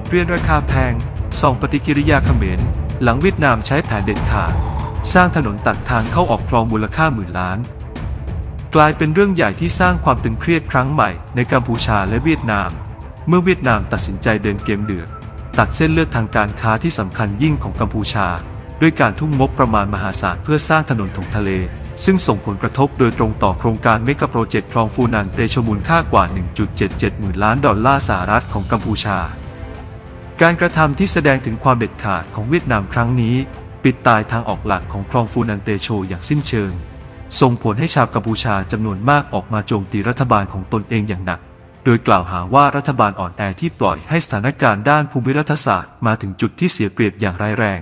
ทเรียนราคาแพงส่องปฏิกิริยาเขมร หลังเวียดนามใช้แผนเด็ดขาดสร้างถนนตัดทางเข้าออกคลองมูลค่าหมื่นล้าน กลายเป็นเรื่องใหญ่ที่สร้างความตึงเครียดครั้งใหม่ในกัมพูชาและเวียดนาม เมื่อเวียดนามตัดสินใจเดินเกมเดือดตัดเส้นเลือดทางการค้าที่สำคัญยิ่งของกัมพูชา ด้วยการทุ่มงบประมาณมหาศาลเพื่อสร้างถนนถงทะเล ซึ่งส่งผลกระทบโดยตรงต่อโครงการเมกะโปรเจกต์คลองฟูนันเตชมูลค่ากว่า 1.77 หมื่นล้านดอลลาร์สหรัฐของกัมพูชา การกระทำที่แสดงถึงความเด็ดขาดของเวียดนามครั้งนี้ ปิดตายทางออกหลักของคลองฟูนันเตโชอย่างสิ้นเชิง ส่งผลให้ชาวกัมพูชาจำนวนมากออกมาโจมตีรัฐบาลของตนเองอย่างหนัก โดยกล่าวหาว่ารัฐบาลอ่อนแอที่ปล่อยให้สถานการณ์ด้านภูมิรัฐศาสตร์มาถึงจุดที่เสียเปรียบอย่างร้ายแรง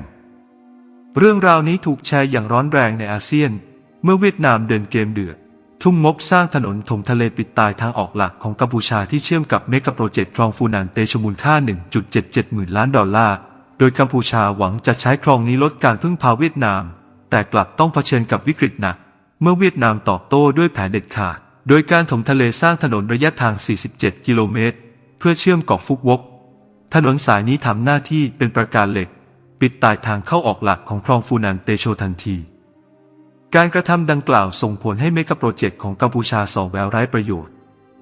เรื่องราวนี้ถูกแชร์อย่างร้อนแรงในอาเซียน เมื่อเวียดนามเดินเกมเดือด ทุ่งมงบสร้างถนนถมทะเลปิดตายทางออกหลักของกัมพูชาที่เชื่อมกับเมกะโปรเจกต์คลองฟูนันเตชมูลค่า 1.77 หมื่นล้านดอลลาร์ โดยกัมพูชาหวังจะใช้คลองนี้ลดการพึ่งพาเวียดนาม แต่กลับต้องเผชิญกับวิกฤตหนัก เมื่อเวียดนามตอบโต้ด้วยแผนเด็ดขาด โดยการถมทะเลสร้างถนนระยะทาง 47 กิโลเมตร เพื่อเชื่อมเกาะฟุกวก ถนนสายนี้ทำหน้าที่เป็นประการเหล็ก ปิดตายทางเข้าออกหลักของคลองฟูนันเตโชทันที การกระทำดังกล่าวส่งผลให้เมกะโปรเจกต์ของกัมพูชาส่อแววไร้ประโยชน์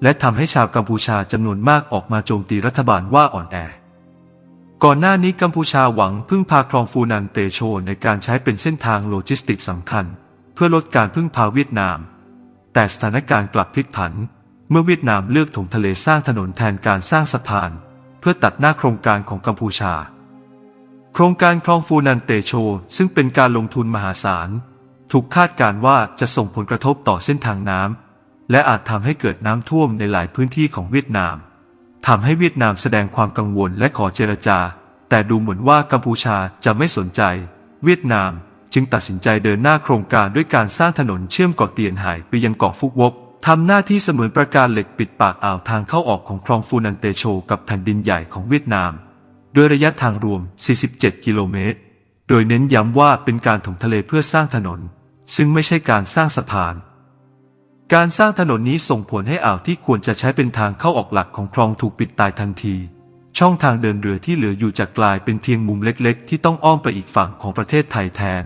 และทำให้ชาวกัมพูชาจำนวนมากออกมาโจมตีรัฐบาลว่าอ่อนแอ ก่อนหน้านี้กัมพูชาหวังพึ่งพาคลองฟูนันเตโชในการใช้เป็นเส้นทางโลจิสติกสำคัญ เพื่อลดการพึ่งพาเวียดนาม แต่สถานการณ์กลับพลิกผัน เมื่อเวียดนามเลือกถมทะเลสร้างถนนแทนการสร้างสะพาน เพื่อตัดหน้าโครงการของกัมพูชา โครงการคลองฟูนันเตโช ซึ่งเป็นการลงทุนมหาศาล ถูกคาดการณ์ว่าจะส่งผลกระทบต่อเส้นทางน้ำและอาจทำให้เกิดน้ำท่วมในหลายพื้นที่ของเวียดนามทำให้เวียดนามแสดงความกังวลและขอเจรจา แต่ดูเหมือนว่ากัมพูชาจะไม่สนใจ เวียดนามจึงตัดสินใจเดินหน้าโครงการด้วยการสร้างถนนเชื่อมเกาะเตียนไห่ไปยังเกาะฟุกวกทำหน้าที่เสมือนประการเหล็กปิดปากอ่าวทางเข้าออกของคลองฟูนันเตโชกับแผ่นดินใหญ่ของเวียดนาม โดยระยะทางรวม 47 กิโลเมตร โดยเน้นย้ำว่าเป็นการถมทะเลเพื่อสร้างถนน ซึ่งไม่ใช่การสร้างสะพาน การสร้างถนนนี้ส่งผลให้อ่าวที่ควรจะใช้เป็นทางเข้าออกหลักของคลองถูกปิดตายทันที ช่องทางเดินเรือที่เหลืออยู่จะกลายเป็นเพียงมุมเล็ก ๆ ที่ต้องอ้อมไปอีกฝั่งของประเทศไทยแทน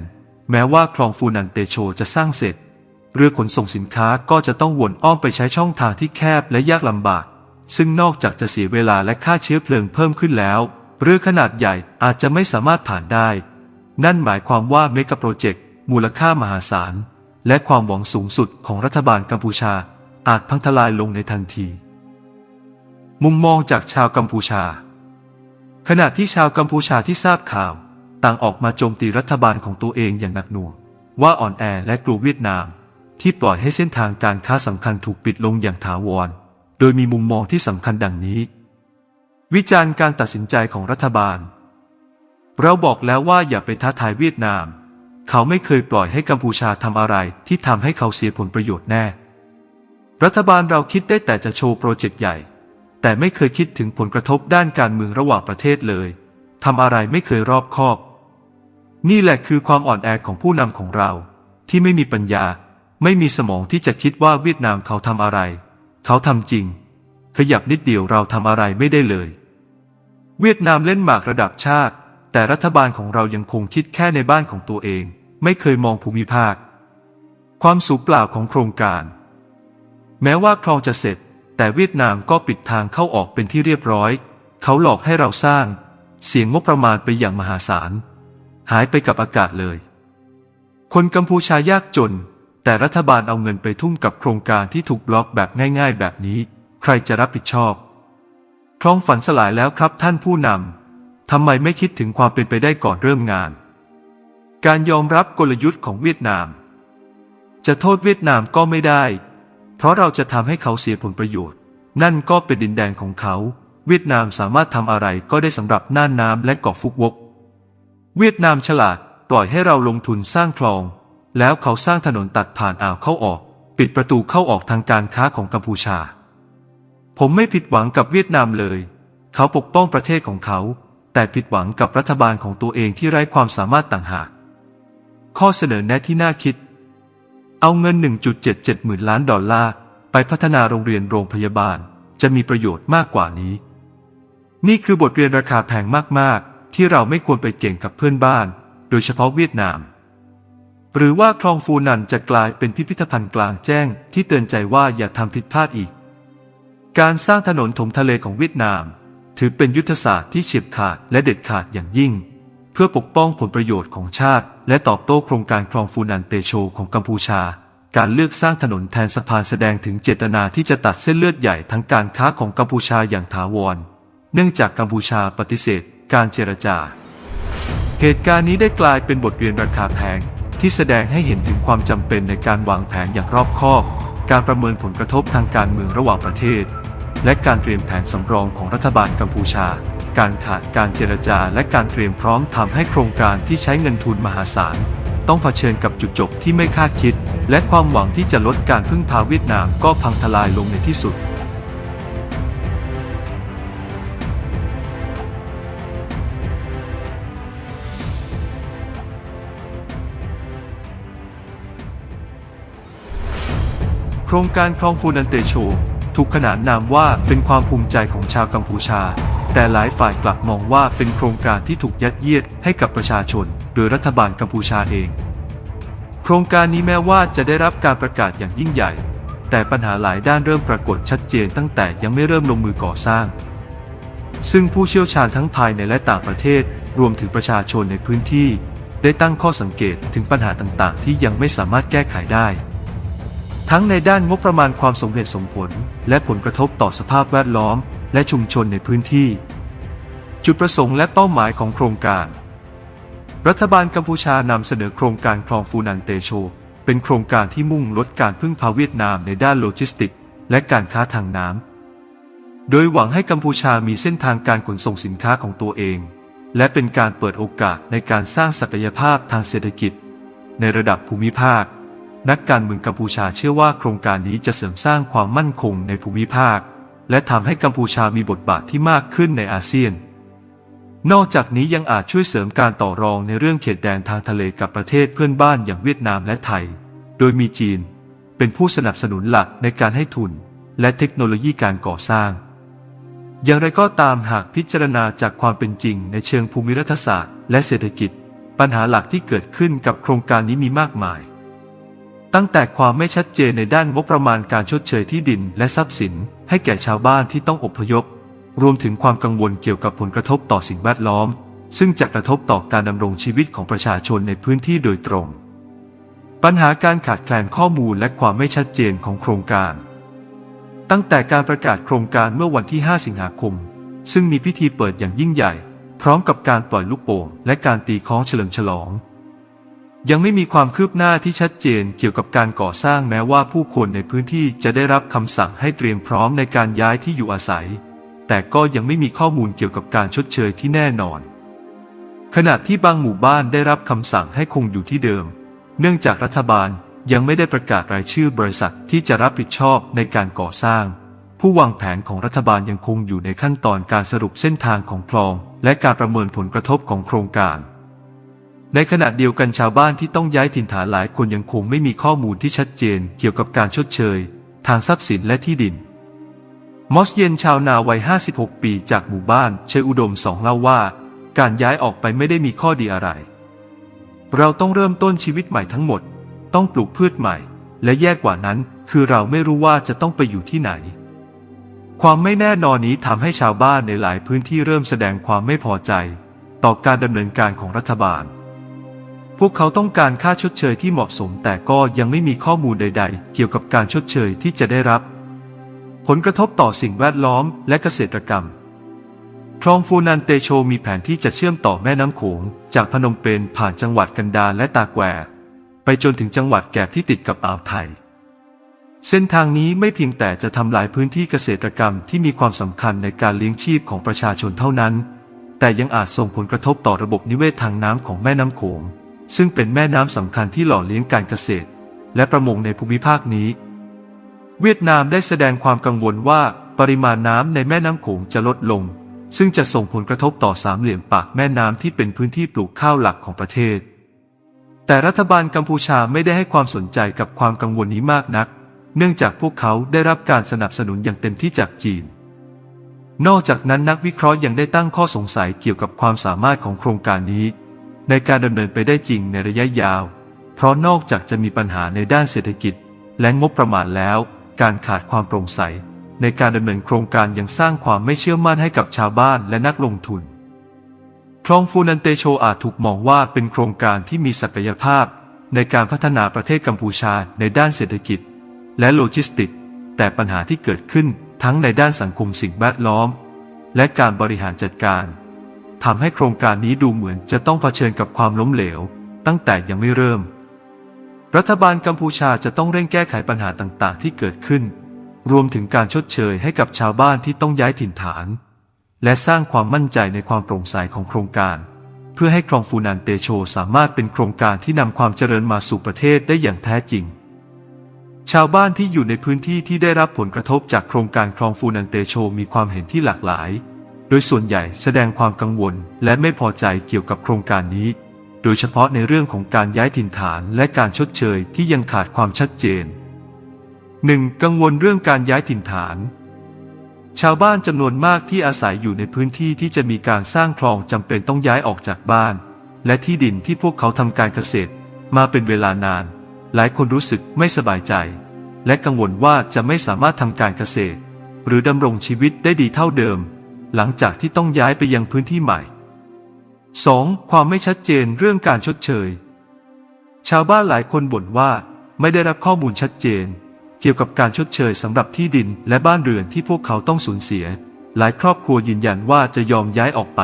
แม้ว่าคลองฟูนันเตโชจะสร้างเสร็จ เรือขนส่งสินค้าก็จะต้องวนอ้อมไปใช้ช่องทางที่แคบและยากลำบาก ซึ่งนอกจากจะเสียเวลาและค่าเชื้อเพลิงเพิ่มขึ้นแล้วเรือขนาดใหญ่อาจจะไม่สามารถผ่านได้ นั่นหมายความว่าเมกะโปรเจกต์ มูลค่ามหาศาล และความหวังสูงสุดของรัฐบาลกัมพูชาอาจพังทลายลงในทันที มุมมองจากชาวกัมพูชา ขณะที่ชาวกัมพูชาที่ทราบข่าว ต่างออกมาโจมตีรัฐบาลของตัวเองอย่างหนักหน่วง ว่าอ่อนแอและกลัวเวียดนาม ที่ปล่อยให้เส้นทางการค้าสำคัญถูกปิดลงอย่างถาวร โดยมีมุมมองที่สำคัญดังนี้ วิจารณ์การตัดสินใจของรัฐบาล เราบอกแล้วว่าอย่าไปท้าทายเวียดนาม เขาไม่เคยปล่อยให้กัมพูชาทำอะไรที่ทำให้เขาเสียผลประโยชน์แน่ รัฐบาลเราคิดได้แต่จะโชว์โปรเจกต์ใหญ่ แต่ไม่เคยคิดถึงผลกระทบด้านการเมืองระหว่างประเทศเลยทำอะไรไม่เคยรอบคอบ นี่แหละคือความอ่อนแอของผู้นำของเรา ที่ไม่มีปัญญา ไม่มีสมองที่จะคิดว่าเวียดนามเขาทำอะไร เขาทำจริง ขยับนิดเดียวเราทำอะไรไม่ได้เลย เวียดนามเล่นหมากระดับชาติ แต่รัฐบาลของเรายังคงคิดแค่ในบ้านของตัวเอง ไม่เคยมองภูมิภาค ความสูญเปล่าของโครงการ แม้ว่าคลองจะเสร็จ แต่เวียดนามก็ปิดทางเข้าออกเป็นที่เรียบร้อย เขาหลอกให้เราสร้าง เสียงงบประมาณไปอย่างมหาศาล หายไปกับอากาศเลย คนกัมพูชายากจน แต่รัฐบาลเอาเงินไปทุ่มกับโครงการที่ถูกบล็อกแบบง่าย ๆ แบบนี้ ใครจะรับผิดชอบคลองฝันสลายแล้วครับท่านผู้นำ ทำไมไม่คิดถึงความเป็นไปได้ก่อนเริ่มงาน การยอมรับกลยุทธ์ของเวียดนาม จะโทษเวียดนามก็ไม่ได้ เพราะเราจะทำให้เขาเสียผลประโยชน์ นั่นก็เป็นดินแดนของเขา เวียดนามสามารถทำอะไรก็ได้สำหรับน่านน้ำและเกาะฟุกวก เวียดนามฉลาดปล่อยให้เราลงทุนสร้างคลอง แล้วเขาสร้างถนนตัดผ่านอ่าวเข้าออก ปิดประตูเข้าออกทางการค้าของกัมพูชา ผมไม่ผิดหวังกับเวียดนามเลย เขาปกป้องประเทศของเขา แต่ผิดหวังกับรัฐบาลของตัวเองที่ไร้ความสามารถต่างหาก ข้อเสนอแนะที่น่าคิด เอาเงิน 1.77 หมื่นล้านดอลลาร์ ไปพัฒนาโรงเรียนโรงพยาบาลจะมีประโยชน์มากกว่านี้ นี่คือบทเรียนราคาแพงมากๆ ที่เราไม่ควรไปเก่งกับเพื่อนบ้าน โดยเฉพาะเวียดนาม หรือว่าคลองฟูนันจะกลายเป็นพิพิธภัณฑ์กลางแจ้งที่เตือนใจว่าอย่าทำผิดพลาดอีก การสร้างถนนถมทะเลของเวียดนาม ถือเป็นยุทธศาสตร์ที่เฉียบขาดและเด็ดขาดอย่างยิ่ง เพื่อปกป้องผลประโยชน์ของชาติ และตอบโต้โครงการคลองฟูนันเตโชของกัมพูชา การเลือกสร้างถนนแทนสะพานแสดงถึงเจตนาที่จะตัดเส้นเลือดใหญ่ทั้งการค้าของกัมพูชาอย่างถาวร เนื่องจากกัมพูชาปฏิเสธ การเจรจา เหตุการณ์นี้ได้กลายเป็นบทเรียนราคาแพงที่แสดงให้เห็นถึงความจำเป็นในการวางแผนอย่างรอบคอบ การประเมินผลกระทบทางการเมืองระหว่างประเทศ และการเตรียมแผนสำรองของรัฐบาลกัมพูชา การขาดการเจรจาและการเตรียมพร้อมทำให้โครงการที่ใช้เงินทุนมหาศาล ต้องเผชิญกับจุดจบที่ไม่คาดคิด และความหวังที่จะลดการพึ่งพาเวียดนามก็พังทลายลงในที่สุดโครงการคลองฟูนันเตโช ถูกขนานนามว่าเป็นความภูมิใจของชาวกัมพูชา แต่หลายฝ่ายกลับมองว่าเป็นโครงการที่ถูกยัดเยียดให้กับประชาชน โดยรัฐบาลกัมพูชาเอง โครงการนี้แม้ว่าจะได้รับการประกาศอย่างยิ่งใหญ่ แต่ปัญหาหลายด้านเริ่มปรากฏชัดเจนตั้งแต่ยังไม่เริ่มลงมือก่อสร้าง ซึ่งผู้เชี่ยวชาญทั้งภายในและต่างประเทศ รวมถึงประชาชนในพื้นที่ ได้ตั้งข้อสังเกตถึงปัญหาต่างๆ ที่ยังไม่สามารถแก้ไขได้ ทั้งในด้านงบประมาณความสมเหตุสมผล และผลกระทบต่อสภาพแวดล้อม และชุมชนในพื้นที่ จุดประสงค์และเป้าหมายของโครงการ รัฐบาลกัมพูชานำเสนอโครงการคลองฟูนันเตโช เป็นโครงการที่มุ่งลดการพึ่งพาเวียดนามในด้านโลจิสติก และการค้าทางน้ำ โดยหวังให้กัมพูชามีเส้นทางการขนส่งสินค้าของตัวเอง และเป็นการเปิดโอกาสในการสร้างศักยภาพทางเศรษฐกิจ ในระดับภูมิภาค นักการเมืองกัมพูชาเชื่อว่าโครงการนี้จะเสริมสร้างความมั่นคงในภูมิภาค และทำให้กัมพูชามีบทบาทที่มากขึ้นในอาเซียน นอกจากนี้ยังอาจช่วยเสริมการต่อรองในเรื่องเขตแดนทางทะเลกับประเทศเพื่อนบ้านอย่างเวียดนามและไทย โดยมีจีน เป็นผู้สนับสนุนหลักในการให้ทุน และเทคโนโลยีการก่อสร้าง อย่างไรก็ตามหากพิจารณาจากความเป็นจริงในเชิงภูมิรัฐศาสตร์ และเศรษฐกิจ ปัญหาหลักที่เกิดขึ้นกับโครงการนี้มีมากมาย ตั้งแต่ความไม่ชัดเจนในด้านงบประมาณการชดเชยที่ดินและทรัพย์สิน ให้แก่ชาวบ้านที่ต้องอพยพ รวมถึงความกังวลเกี่ยวกับผลกระทบต่อสิ่งแวดล้อม ซึ่งจะกระทบต่อการดำรงชีวิตของประชาชนในพื้นที่โดยตรง ปัญหาการขาดแคลนข้อมูลและความไม่ชัดเจนของโครงการ ตั้งแต่การประกาศโครงการเมื่อวันที่ 5 สิงหาคม ซึ่งมีพิธีเปิดอย่างยิ่งใหญ่ พร้อมกับการปล่อยลูกโป่งและการตีค้องเฉลิมฉลอง ยังไม่มีความคืบหน้าที่ชัดเจนเกี่ยวกับการก่อสร้างแม้ว่าผู้คนในพื้นที่จะได้รับคำสั่งให้เตรียมพร้อมในการย้ายที่อยู่อาศัย แต่ก็ยังไม่มีข้อมูลเกี่ยวกับการชดเชยที่แน่นอน ขณะที่บางหมู่บ้านได้รับคำสั่งให้คงอยู่ที่เดิม เนื่องจากรัฐบาลยังไม่ได้ประกาศรายชื่อบริษัทที่จะรับผิดชอบในการก่อสร้าง ผู้วางแผนของรัฐบาลยังคงอยู่ในขั้นตอนการสรุปเส้นทางของคลอง และการประเมินผลกระทบของโครงการ ในขณะเดียวกันชาวบ้านที่ต้องย้ายถิ่นฐานหลายคนยังคงไม่มีข้อมูลที่ชัดเจนเกี่ยวกับการชดเชย ทางทรัพย์สินและที่ดิน มอสเยนชาวนาวัย 56 ปีจากหมู่บ้านเชยอุดมสองเล่าว่า การย้ายออกไปไม่ได้มีข้อดีอะไร เราต้องเริ่มต้นชีวิตใหม่ทั้งหมด ต้องปลูกพืชใหม่ และแย่กว่านั้นคือเราไม่รู้ว่าจะต้องไปอยู่ที่ไหน ความไม่แน่นอนนี้ทำให้ชาวบ้านในหลายพื้นที่เริ่มแสดงความไม่พอใจ ต่อการดำเนินการของรัฐบาล พวกเขาต้องการค่าชดเชยที่เหมาะสม แต่ก็ยังไม่มีข้อมูลใด ๆ เกี่ยวกับการชดเชยที่จะได้รับ ผลกระทบต่อสิ่งแวดล้อมและเกษตรกรรม คลองฟูนันเตโชมีแผนที่จะเชื่อมต่อแม่น้ำโขง จากพนมเปญผ่านจังหวัดกันดารและตาแกวไปจนถึงจังหวัดแกบที่ติดกับอ่าวไทย เส้นทางนี้ไม่เพียงแต่จะทำลายพื้นที่เกษตรกรรมที่มีความสำคัญในการเลี้ยงชีพของประชาชนเท่านั้น แต่ยังอาจส่งผลกระทบต่อระบบนิเวศทางน้ำของแม่น้ำโขง ซึ่งเป็นแม่น้ำสำคัญที่หล่อเลี้ยงการเกษตร และประมงในภูมิภาคนี้ เวียดนามได้แสดงความกังวลว่าปริมาณน้ำในแม่น้ำโขงจะลดลง ซึ่งจะส่งผลกระทบต่อสามเหลี่ยมปากแม่น้ำที่เป็นพื้นที่ปลูกข้าวหลักของประเทศ แต่รัฐบาลกัมพูชาไม่ได้ให้ความสนใจกับความกังวลนี้มากนัก เนื่องจากพวกเขาได้รับการสนับสนุนอย่างเต็มที่จากจีนนอกจากนั้นนักวิเคราะห์ยังได้ตั้งข้อสงสัยเกี่ยวกับความสามารถของโครงการนี้ ในการดำเนินไปได้จริงในระยะยาว เพราะนอกจากจะมีปัญหาในด้านเศรษฐกิจ และงบประมาณแล้ว การขาดความโปร่งใส ในการดำเนินโครงการยังสร้างความไม่เชื่อมั่นให้กับชาวบ้านและนักลงทุน คลองฟูนันเตโชอาจถูกมองว่าเป็นโครงการที่มีศักยภาพ ในการพัฒนาประเทศกัมพูชาในด้านเศรษฐกิจ และโลจิสติกส์แต่ปัญหาที่เกิดขึ้นทั้งในด้านสังคมสิ่งแวดล้อม และการบริหารจัดการ ทำให้โครงการนี้ดูเหมือนจะต้องเผชิญกับความล้มเหลว ตั้งแต่ยังไม่เริ่ม รัฐบาลกัมพูชาจะต้องเร่งแก้ไขปัญหาต่างๆ ที่เกิดขึ้น รวมถึงการชดเชยให้กับชาวบ้านที่ต้องย้ายถิ่นฐาน และสร้างความมั่นใจในความโปร่งใสของโครงการ เพื่อให้คลองฟูนานเตโชสามารถเป็นโครงการที่นำความเจริญมาสู่ประเทศได้อย่างแท้จริงชาวบ้านที่อยู่ในพื้นที่ที่ได้รับผลกระทบจากโครงการคลองฟูนันเตโชมีความเห็นที่หลากหลาย โดยส่วนใหญ่แสดงความกังวลและไม่พอใจเกี่ยวกับโครงการนี้ โดยเฉพาะในเรื่องของการย้ายถิ่นฐานและการชดเชยที่ยังขาดความชัดเจน 1. กังวลเรื่องการย้ายถิ่นฐาน ชาวบ้านจำนวนมากที่อาศัยอยู่ในพื้นที่ที่จะมีการสร้างคลองจำเป็นต้องย้ายออกจากบ้าน และที่ดินที่พวกเขาทำการเกษตร มาเป็นเวลานาน หลายคนรู้สึกไม่สบายใจ และกังวลว่าจะไม่สามารถทำการเกษตร หรือดำรงชีวิตได้ดีเท่าเดิม หลังจากที่ต้องย้ายไปยังพื้นที่ใหม่ 2. ความไม่ชัดเจนเรื่องการชดเชย ชาวบ้านหลายคนบ่นว่าไม่ได้รับข้อมูลชัดเจน เกี่ยวกับการชดเชยสำหรับที่ดินและบ้านเรือนที่พวกเขาต้องสูญเสีย หลายครอบครัวยืนยันว่าจะยอมย้ายออกไป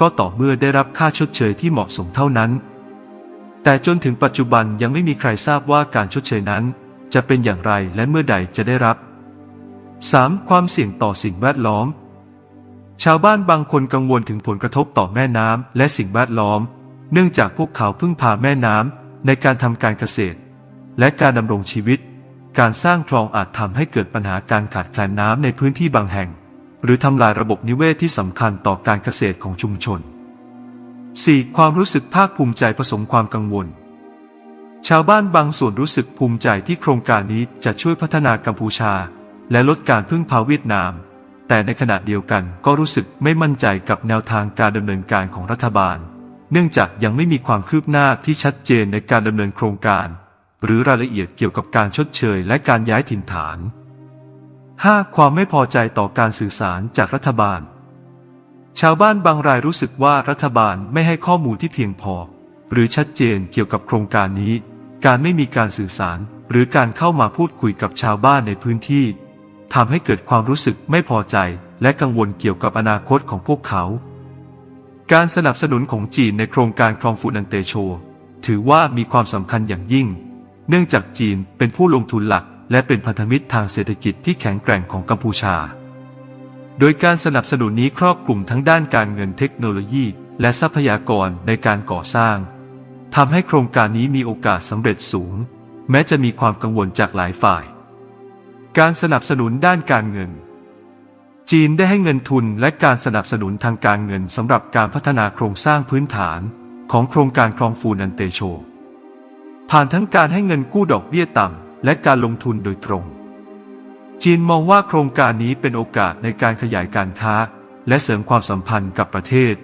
ก็ต่อเมื่อได้รับค่าชดเชยที่เหมาะสมเท่านั้น แต่จนถึงปัจจุบันยังไม่มีใครทราบว่าการชดเชยนั้น จะเป็นอย่างไรและเมื่อใดจะได้รับ 3. ความเสี่ยงต่อสิ่งแวดล้อม ชาวบ้านบางคนกังวลถึงผลกระทบต่อแม่น้ำและสิ่งแวดล้อม เนื่องจากพวกเขาพึ่งพาแม่น้ำในการทำการเกษตร และการดำรงชีวิต การสร้างคลองอาจทำให้เกิดปัญหาการขาดแคลนน้ำในพื้นที่บางแห่ง หรือทำลายระบบนิเวศที่สำคัญต่อการเกษตรของชุมชน 4. ความรู้สึกภาคภูมิใจผสมความกังวล ชาวบ้านบางส่วนรู้สึกภูมิใจที่โครงการนี้จะช่วยพัฒนากัมพูชา และลดการพึ่งพาเวียดนาม แต่ในขณะเดียวกันก็รู้สึกไม่มั่นใจกับแนวทางการดำเนินการของรัฐบาล เนื่องจากยังไม่มีความคืบหน้าที่ชัดเจนในการดำเนินโครงการ หรือรายละเอียดเกี่ยวกับการชดเชยและการย้ายถิ่นฐาน 5. ความไม่พอใจต่อการสื่อสารจากรัฐบาล ชาวบ้านบางรายรู้สึกว่ารัฐบาลไม่ให้ข้อมูลที่เพียงพอ หรือชัดเจนเกี่ยวกับโครงการนี้ การไม่มีการสื่อสาร หรือการเข้ามาพูดคุยกับชาวบ้านในพื้นที่ ทำให้เกิดความรู้สึกไม่พอใจและกังวลเกี่ยวกับอนาคตของพวกเขา การสนับสนุนของจีนในโครงการคลองฟูนันเตโช ถือว่ามีความสำคัญอย่างยิ่ง เนื่องจากจีนเป็นผู้ลงทุนหลัก และเป็นพันธมิตรทางเศรษฐกิจที่แข็งแกร่งของกัมพูชา โดยการสนับสนุนนี้ครอบคลุมทั้งด้านการเงินเทคโนโลยี และทรัพยากรในการก่อสร้างทำให้โครงการนี้มีโอกาสสำเร็จสูง แม้จะมีความกังวลจากหลายฝ่าย การสนับสนุนด้านการเงิน จีนได้ให้เงินทุนและการสนับสนุนทางการเงินสำหรับการพัฒนาโครงสร้างพื้นฐานของโครงการคลองฟูนันเตโช ผ่านทั้งการให้เงินกู้ดอกเบี้ยต่ำและการลงทุนโดยตรง จีนมองว่าโครงการนี้เป็นโอกาสในการขยายการค้า และเสริมความสัมพันธ์กับประเทศ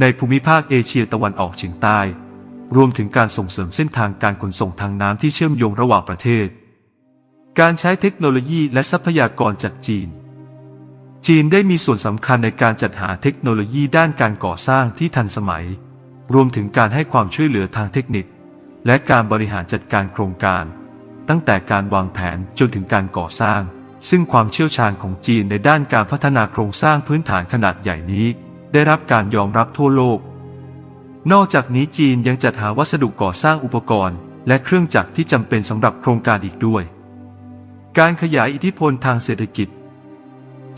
ในภูมิภาคเอเชียตะวันออกเฉียงใต้ รวมถึงการส่งเสริมเส้นทางการขนส่งทางน้ำที่เชื่อมโยงระหว่างประเทศ การใช้เทคโนโลยีและทรัพยากรจากจีน จีนได้มีส่วนสำคัญในการจัดหาเทคโนโลยีด้านการก่อสร้างที่ทันสมัย รวมถึงการให้ความช่วยเหลือทางเทคนิค และการบริหารจัดการโครงการ ตั้งแต่การวางแผนจนถึงการก่อสร้าง ซึ่งความเชี่ยวชาญของจีนในด้านการพัฒนาโครงสร้างพื้นฐานขนาดใหญ่นี้ ได้รับการยอมรับทั่วโลก นอกจากนี้จีนยังจัดหาวัสดุก่อสร้างอุปกรณ์ และเครื่องจักรที่จำเป็นสำหรับโครงการอีกด้วย การขยายอิทธิพลทางเศรษฐกิจ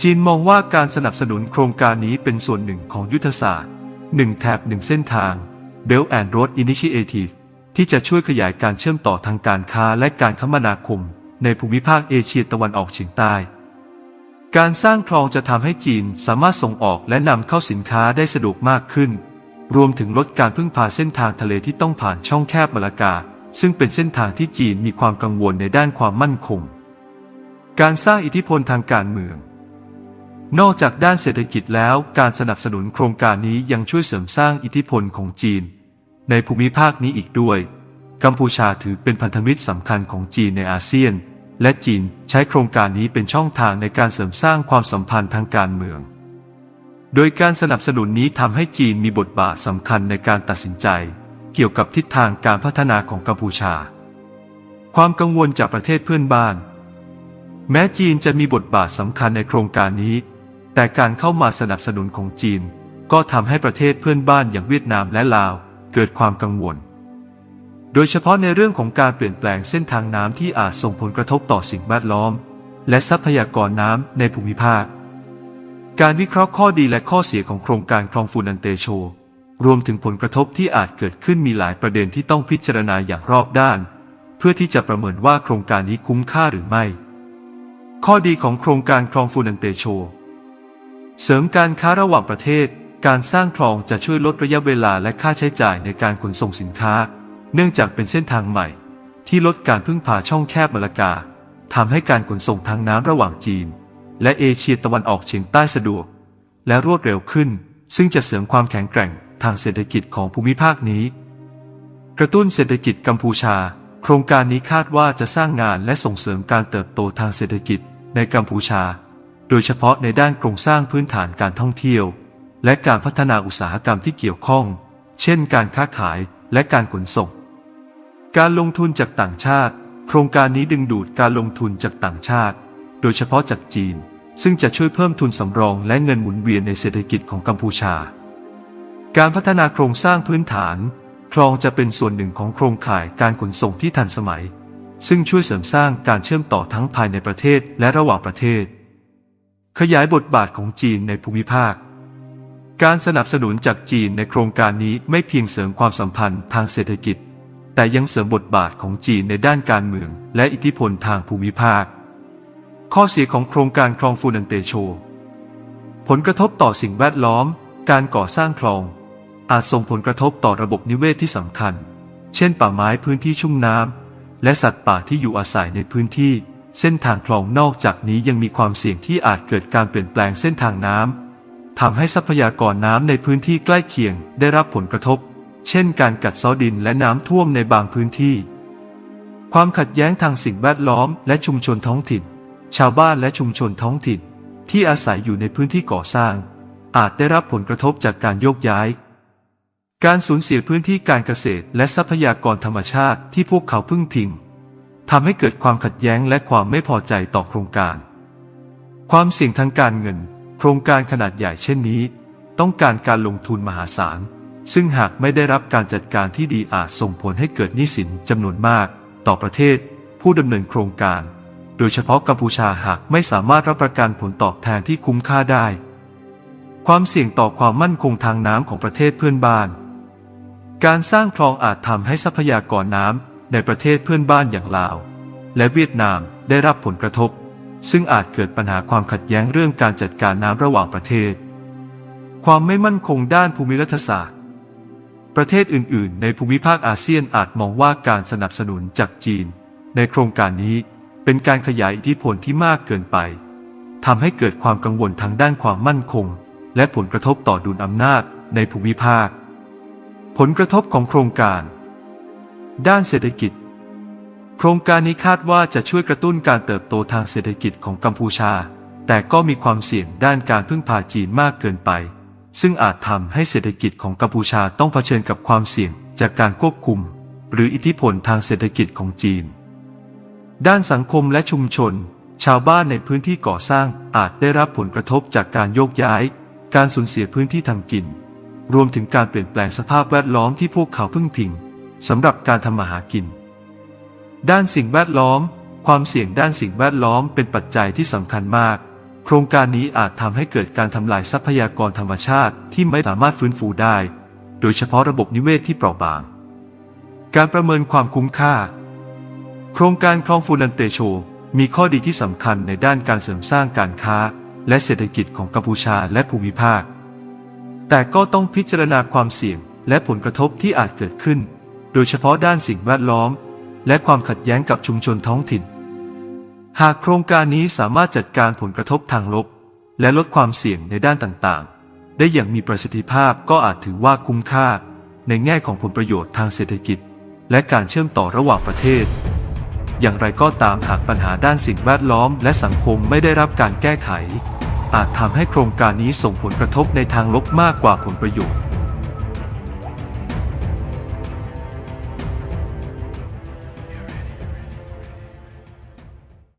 จีนมองว่าการสนับสนุนโครงการนี้เป็นส่วนหนึ่งของยุทธศาสตร์หนึ่งแถบหนึ่งเส้นทาง Belt and Road Initiative ที่จะช่วยขยายการเชื่อมต่อทางการค้าและการคมนาคม ในภูมิภาคเอเชียตะวันออกเฉียงใต้ การสร้างคลองจะทำให้จีนสามารถส่งออกและนำเข้าสินค้าได้สะดวกมากขึ้น รวมถึงลดการพึ่งพาเส้นทางทะเลที่ต้องผ่านช่องแคบมาลากา ซึ่งเป็นเส้นทางที่จีนมีความกังวลในด้านความมั่นคง การสร้างอิทธิพลทางการเมือง นอกจากด้านเศรษฐกิจแล้วการสนับสนุนโครงการนี้ยังช่วยเสริมสร้างอิทธิพลของจีน ในภูมิภาคนี้อีกด้วย กัมพูชาถือเป็นพันธมิตรสำคัญของจีนในอาเซียน และจีนใช้โครงการนี้เป็นช่องทางในการเสริมสร้างความสัมพันธ์ทางการเมือง โดยการสนับสนุนนี้ทำให้จีนมีบทบาทสำคัญในการตัดสินใจ เกี่ยวกับทิศทางการพัฒนาของกัมพูชา ความกังวลจากประเทศเพื่อนบ้าน แม้จีนจะมีบทบาทสำคัญในโครงการนี้ แต่การเข้ามาสนับสนุนของจีน ก็ทำให้ประเทศเพื่อนบ้านอย่างเวียดนามและลาว เกิดความกังวล โดยเฉพาะในเรื่องของการเปลี่ยนแปลงเส้นทางน้ำที่อาจส่งผลกระทบต่อสิ่งแวดล้อม และทรัพยากรน้ำในภูมิภาค การวิเคราะห์ข้อดีและข้อเสียของโครงการคลองฟูนันเตโช รวมถึงผลกระทบที่อาจเกิดขึ้นมีหลายประเด็นที่ต้องพิจารณาอย่างรอบด้าน เพื่อที่จะประเมินว่าโครงการนี้คุ้มค่าหรือไม่ ข้อดีของโครงการคลองฟูนันเตโช เสริมการค้าระหว่างประเทศ การสร้างคลองจะช่วยลดระยะเวลาและค่าใช้จ่ายในการขนส่งสินค้า เนื่องจากเป็นเส้นทางใหม่ ที่ลดการพึ่งพาช่องแคบมาลากาทำให้การขนส่งทางน้ำระหว่างจีน และเอเชียตะวันออกเฉียงใต้สะดวก และรวดเร็วขึ้น ซึ่งจะเสริมความแข็งแกร่งทางเศรษฐกิจของภูมิภาคนี้ กระตุ้นเศรษฐกิจกัมพูชา โครงการนี้คาดว่าจะสร้างงานและส่งเสริมการเติบโตทางเศรษฐกิจในกัมพูชา โดยเฉพาะในด้านโครงสร้างพื้นฐานการท่องเที่ยว และการพัฒนาอุตสาหกรรมที่เกี่ยวข้อง เช่น การค้าขายและการขนส่ง การลงทุนจากต่างชาติ โครงการนี้ดึงดูดการลงทุนจากต่างชาติ โดยเฉพาะจากจีน ซึ่งจะช่วยเพิ่มทุนสำรองและเงินหมุนเวียนในเศรษฐกิจของกัมพูชา การพัฒนาโครงสร้างพื้นฐาน คลองจะเป็นส่วนหนึ่งของโครงข่ายการขนส่งที่ทันสมัย ซึ่งช่วยเสริมสร้างการเชื่อมต่อทั้งภายในประเทศและระหว่างประเทศ ขยายบทบาทของจีนในภูมิภาค การสนับสนุนจากจีนในโครงการนี้ไม่เพียงเสริมความสัมพันธ์ทางเศรษฐกิจ แต่ยังเสริมบทบาทของจีนในด้านการเมือง และอิทธิพลทางภูมิภาค ข้อเสียของโครงการคลองฟูนันเตโช ผลกระทบต่อสิ่งแวดล้อม การก่อสร้างคลอง อาจส่งผลกระทบต่อระบบนิเวศที่สำคัญ เช่น ป่าไม้พื้นที่ชุ่มน้ำและสัตว์ป่าที่อยู่อาศัยในพื้นที่ เส้นทางคลองนอกจากนี้ยังมีความเสี่ยงที่อาจเกิดการเปลี่ยนแปลงเส้นทางน้ำทำให้ทรัพยากรน้ำในพื้นที่ใกล้เคียงได้รับผลกระทบ เช่น การกัดเซาะดินและน้ำท่วมในบางพื้นที่ ความขัดแย้งทางสิ่งแวดล้อมและชุมชนท้องถิ่น ชาวบ้านและชุมชนท้องถิ่น ที่อาศัยอยู่ในพื้นที่ก่อสร้าง อาจได้รับผลกระทบจากการโยกย้าย การสูญเสียพื้นที่การเกษตรและทรัพยากรธรรมชาติที่พวกเขาพึ่งพิงทำให้เกิดความขัดแย้งและความไม่พอใจต่อโครงการ ความเสี่ยงทางการเงิน โครงการขนาดใหญ่เช่นนี้ ต้องการการลงทุนมหาศาล ซึ่งหากไม่ได้รับการจัดการที่ดีอาจส่งผลให้เกิดหนี้สินจำนวนมาก ต่อประเทศ ผู้ดำเนินโครงการ โดยเฉพาะกัมพูชาหากไม่สามารถรับประกันผลตอบแทนที่คุ้มค่าได้ ความเสี่ยงต่อความมั่นคงทางน้ำของประเทศเพื่อนบ้าน การสร้างคลองอาจทำให้ทรัพยากรน้ำในประเทศเพื่อนบ้านอย่างลาว และเวียดนามได้รับผลกระทบ ซึ่งอาจเกิดปัญหาความขัดแย้งเรื่องการจัดการน้ำระหว่างประเทศ ความไม่มั่นคงด้านภูมิรัฐศาสตร์ ประเทศอื่น ๆ ในภูมิภาคอาเซียนอาจมองว่าการสนับสนุนจากจีน ในโครงการนี้เป็นการขยายอิทธิพลที่มากเกินไปทำให้เกิดความกังวลทางด้านความมั่นคง และผลกระทบต่อดุลอำนาจในภูมิภาค ผลกระทบของโครงการ ด้านเศรษฐกิจ โครงการนี้คาดว่าจะช่วยกระตุ้นการเติบโตทางเศรษฐกิจของกัมพูชา แต่ก็มีความเสี่ยงด้านการพึ่งพาจีนมากเกินไป ซึ่งอาจทำให้เศรษฐกิจของกัมพูชาต้องเผชิญกับความเสี่ยงจากการควบคุม หรืออิทธิพลทางเศรษฐกิจของจีน ด้านสังคมและชุมชน ชาวบ้านในพื้นที่ก่อสร้างอาจได้รับผลกระทบจากการโยกย้าย การสูญเสียพื้นที่ทำกิน รวมถึงการเปลี่ยนแปลงสภาพแวดล้อมที่พวกเขาพึ่งพิงสำหรับการทำมาหากิน ด้านสิ่งแวดล้อม ความเสี่ยงด้านสิ่งแวดล้อมเป็นปัจจัยที่สำคัญมาก โครงการนี้อาจทำให้เกิดการทำลายทรัพยากรธรรมชาติที่ไม่สามารถฟื้นฟูได้ โดยเฉพาะระบบนิเวศที่เปราะบาง การประเมินความคุ้มค่า โครงการคลองฟูนันเตโช มีข้อดีที่สำคัญในด้านการเสริมสร้างการค้า และเศรษฐกิจของกัมพูชาและภูมิภาค แต่ก็ต้องพิจารณาความเสี่ยงและผลกระทบที่อาจเกิดขึ้น โดยเฉพาะด้านสิ่งแวดล้อม และความขัดแย้งกับชุมชนท้องถิ่น หากโครงการนี้สามารถจัดการผลกระทบทางลบ และลดความเสี่ยงในด้านต่างๆ ได้อย่างมีประสิทธิภาพก็อาจถือว่าคุ้มค่า ในแง่ของผลประโยชน์ทางเศรษฐกิจ และการเชื่อมต่อระหว่างประเทศ อย่างไรก็ตามหากปัญหาด้านสิ่งแวดล้อม และสังคมไม่ได้รับการแก้ไข อาจทำให้โครงการนี้ส่งผลกระทบในทางลบมากกว่าผลประโยชน์